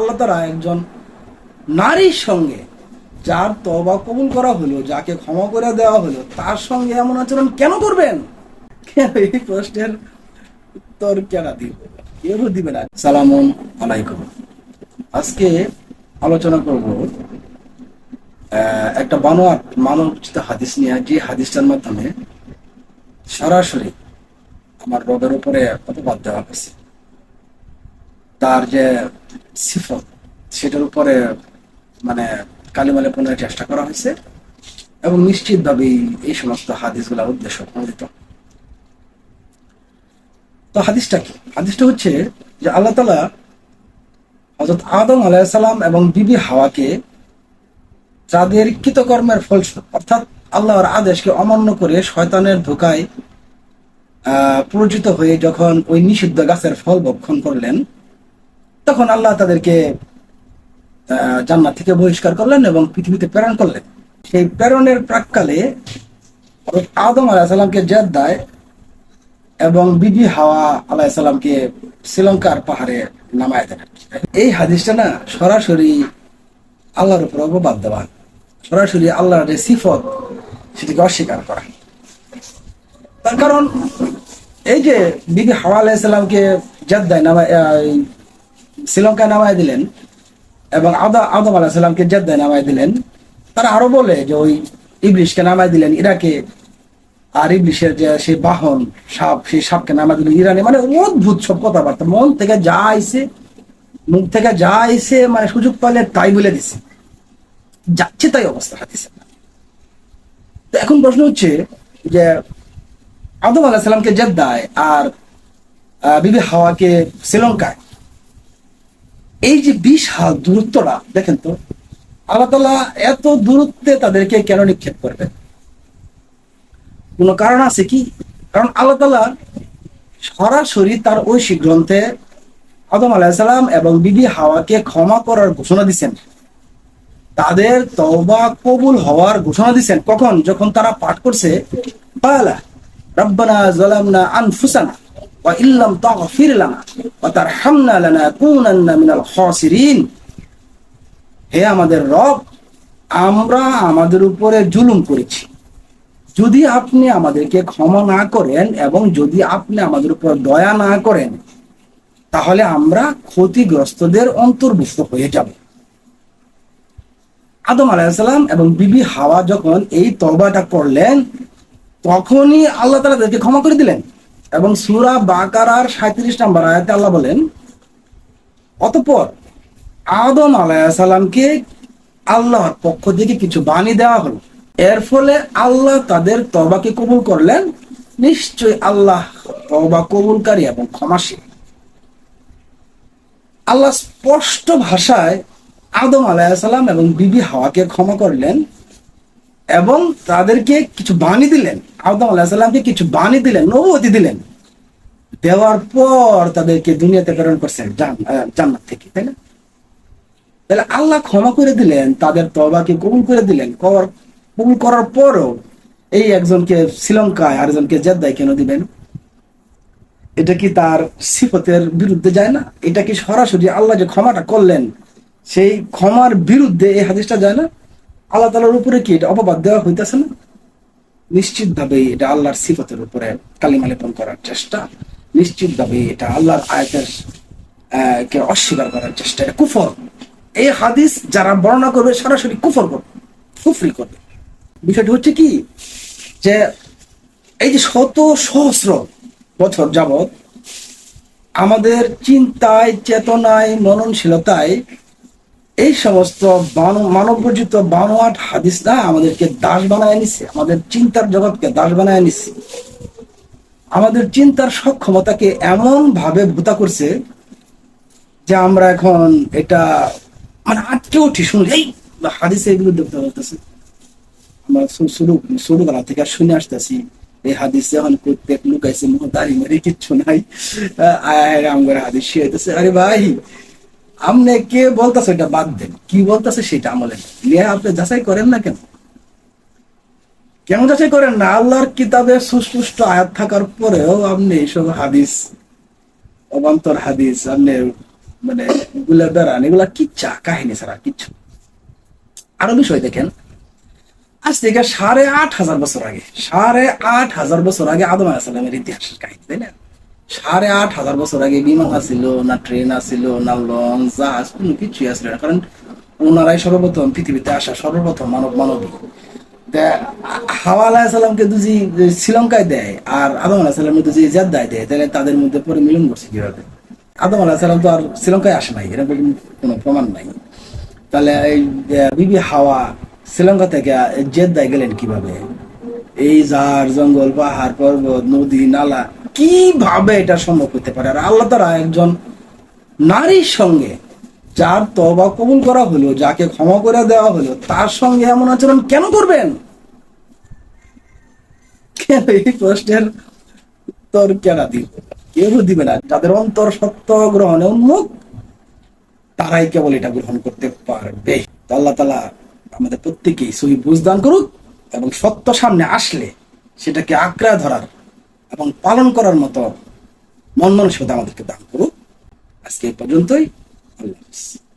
আল্লাহ তারা একজন নারীর সঙ্গে যার তবা কবুল করা হলো, যাকে ক্ষমা করে দেওয়া হলো, তার সঙ্গে এমন আচরণ কেন করবেন? এই প্রশ্নের উত্তর দিব? কেউ দিবে না? আলাইকুম। আজকে আলোচনা করব একটা বানোয়াট মানবচিত হাদিস নিয়ে, যে হাদিসটার মাধ্যমে সরাসরি আমার রোগের উপরে অপবাদ দেওয়া হয়েছে। তার যে সিফত সেটার উপরে মানে কালিমালে পুনরায় চেষ্টা করা হয়েছে এবং নিশ্চিতভাবে এই সমস্ত হাদিসগুলা উদ্দেশ্য প্রণোদিত তো হাদিসটা কি? হাদিসটা হচ্ছে যে আল্লাহ তালা হজরত আদম আলাইসাল্লাম এবং বিবি হাওয়াকে যাদের কৃতকর্মের ফলস্বরূপ অর্থাৎ আল্লাহর আদেশকে অমান্য করে শয়তানের ধোকায় আহ, প্ররোচিত হয়ে যখন ওই নিষিদ্ধ গাছের ফল ভক্ষণ করলেন তখন আল্লাহ তাদেরকে জান্নাত থেকে বহিষ্কার করলেন এবং পৃথিবীতে প্রেরণ করলেন। সেই প্রেরণের প্রাককালে আদম আলাহিসাল্লামকে দেয় এবং বিবি হাওয়া আলাহিসাল্লামকে শ্রীলঙ্কার পাহাড়ে নামায় দেন। এই হাদিসটা না সরাসরি আল্লাহর উপর অপবাদ দেওয়া। সরাসরি আল্লাহর যে সিফত, সেটিকে অস্বীকার করা। তার কারণ এই যে বিবি হাওয়া আলাহিসাল্লামকে জেদ্দায় নামায় শ্রীলঙ্কায় নামায় দিলেন এবং আদা আদম আলাহিসাল্লামকে জেদ্দায় নামায় দিলেন। তারা আরও বলে যে ওই ইবলিশকে নামায় দিলেন, ইরাকে। আর ইবলিশের যে সেই বাহন, সাপ, সেই সাপকে নামায় দিলেন ইরানে। মানে অদ্ভুত সব কথাবার্তা। মন থেকে যা আইসে মুখ থেকে যা আইছে মানে সুযোগ পাইলে তাই বলে দিছে। যাচ্ছে তাই অবস্থা হাতিছে তো এখন প্রশ্ন হচ্ছে যে আদম আলাহ সাল্লামকে জেদ্দায় আর বিবি হাওয়াকে শ্রীলঙ্কায় এই যে বিশাল দূরত্বটা, দেখেন তো, আল্লাহ তালা এত দূরত্বে তাদেরকে কেন নিক্ষেপ করবে? কোনো কারণ আছে কি? কারণ আল্লাহ তালা সরাসরি তার ঐশী গ্রন্থে আদম আলাহিসাল্লাম এবং বিবি হাওয়াকে ক্ষমা করার ঘোষণা দিচ্ছেন তাদের তওবা কবুল হওয়ার ঘোষণা দিচ্ছেন কখন? যখন তারা পাঠ করছে পালা রব্বানা জালামনা আনফুসানা। তাগফির লানা ওয়া তারহামনা লানাকুনান্না মিনাল খাসিরিন। হে আমাদের রব, আমরা আমাদের উপরে জুলুম করেছি। যদি আপনি আমাদেরকে ক্ষমা না করেন এবং যদি আপনি আমাদের উপর দয়া না করেন, তাহলে আমরা ক্ষতিগ্রস্তদের অন্তর্ভুক্ত হয়ে যাব। আদম আলাইসাল্লাম এবং বিবি হাওয়া যখন এই তবাটা করলেন, তখনই আল্লাহ তালা তাদেরকে ক্ষমা করে দিলেন। এবং সুরা বাকারার সাঁত্রিশ নম্বর আয়াতে আল্লাহ বলেন, অতঃপর আদম আলাইসাল্লামকে আল্লাহর পক্ষ থেকে কিছু বাণী দেওয়া হলো। এর ফলে আল্লাহ তাদের তবাকে কবুল করলেন। নিশ্চয় আল্লাহ তবা কবুলকারী এবং ক্ষমাশীল। আল্লাহ স্পষ্ট ভাষায় আদম আলাইসাল্লাম এবং বিবি হাওয়াকে ক্ষমা করলেন। এবং তাদেরকে কিছু বাণী দিলেন। আদম আলাহিসাল্লামকে কিছু বাণী দিলেন নবতি দিলেন। দেওয়ার পর তাদেরকে দুনিয়াতে প্রেরণ করছেন জান- আহ, জান্নাত থেকে তাই না? তাহলে আল্লাহ ক্ষমা করে দিলেন তাদের তবাকে কবুল করে দিলেন কবুল করার পরও এই একজনকে শ্রীলঙ্কায় আরেকজনকে জেদ্দায় কেন দিবেন? এটা কি তার সিফতের বিরুদ্ধে যায় না? এটা কি সরাসরি আল্লাহ যে ক্ষমাটা করলেন সেই ক্ষমার বিরুদ্ধে এই হাদিসটা যায় না? আল্লাহ তালার উপরে কি এটা অপবাদ দেওয়া হইতেছে না? নিশ্চিতভাবে এটা আল্লাহর সিফতের উপরে কালিমা লেপন করার চেষ্টা। নিশ্চিতভাবে এটা আল্লাহর আয়াতের কে অস্বীকার করার চেষ্টা। এটা কুফর। এই হাদিস যারা বর্ণনা করবে সরাসরি কুফর করবে, কুফরি করবে। বিষয়টি হচ্ছে কি যে এই যে শত সহস্র বছর যাবত আমাদের চিন্তায়, চেতনায় মননশীলতায় এই সমস্ত মানবরচিত বানোয়াট হাদিসটা আমাদেরকে দাস বানায় নিচ্ছে আমাদের চিন্তার জগৎকে দাস বানায় নিচ্ছে আমাদের চিন্তার সক্ষমতাকে এমন ভাবে ভূতা করছে যে আমরা এখন এটা মানে আটকে উঠি শুনি। এই হাদিসে এগুলো দেখতে বলতেছে আমরা শুরু শুরু করা থেকে শুনে আসতেছি, এই হাদিস যখন প্রত্যেক লুকাইছে মুখ দাঁড়িয়ে মেরে কিচ্ছু নাই। আয় আমার হাদিস শিখাইতেছে আরে ভাই আপনি কে বলতেছে এটা বাদ দেন। কি বলতেছে সেটা আমলে নিয়ে আপনি যাচাই করেন না কেন? কেন যাচাই করেন না? আল্লাহর কিতাবে সুস্পষ্ট আয়াত থাকার পরেও আপনি এইসব হাদিস, অবান্তর হাদিস, আপনি মানে এগুলা বেড়ান, এগুলা কিচ্ছা, কাহিনী ছাড়া কিচ্ছু। আরও বিষয় দেখেন। আজ থেকে সাড়ে আট হাজার বছর আগে, সাড়ে আট হাজার বছর আগে আদম আলাহিসাল্লামের ইতিহাসের কাহিনী, তাই না? সাড়ে আট হাজার বছর আগে বিমান আসিল, না ট্রেন আসিল, না লঞ্চ জাহাজ কোনো কিছুই আসলে না। কারণ ওনারাই সর্বপ্রথম পৃথিবীতে আসা সর্বপ্রথম মানব মানবী। হাওয়া আলাহিসাল্লামকে যদি শ্রীলঙ্কায় দেয় আর আদম আলাহিসাল্লামকে যদি জেদ্দায় দেয়। তাহলে তাদের মধ্যে পরে মিলন করছে কীভাবে? আদম আলাহিসাল্লাম তো আর শ্রীলঙ্কায় আসে নাই, এরকম কোনো প্রমাণ নাই। তাহলে এই বিবি হাওয়া শ্রীলঙ্কা থেকে জেদ্দায় গেলেন কীভাবে? এই জার, জঙ্গল, পাহাড়, পর্বত, নদী, নালা কীভাবে এটা সম্ভব হতে পারে? আর আল্লাহ তারা একজন নারীর সঙ্গে যার তবা কবুল করা হলো, যাকে ক্ষমা করে দেওয়া হলো, তার সঙ্গে এমন আচরণ কেন করবেন? এই প্রশ্নের উত্তর কেন দিব? কেউ দিবে না। যাদের অন্তর সত্য গ্রহণে উন্মুখ, তারাই কেবল এটা গ্রহণ করতে পারবে। আল্লাহ তালা আমাদের প্রত্যেকেই সহি বুঝদান করুক এবং সত্য সামনে আসলে সেটাকে আঁকড়া ধরার এবং পালন করার মতো মন মানসিকতা আমাদেরকে দান করুক। আজকে এই পর্যন্তই। আল্লাহ হাফিজ।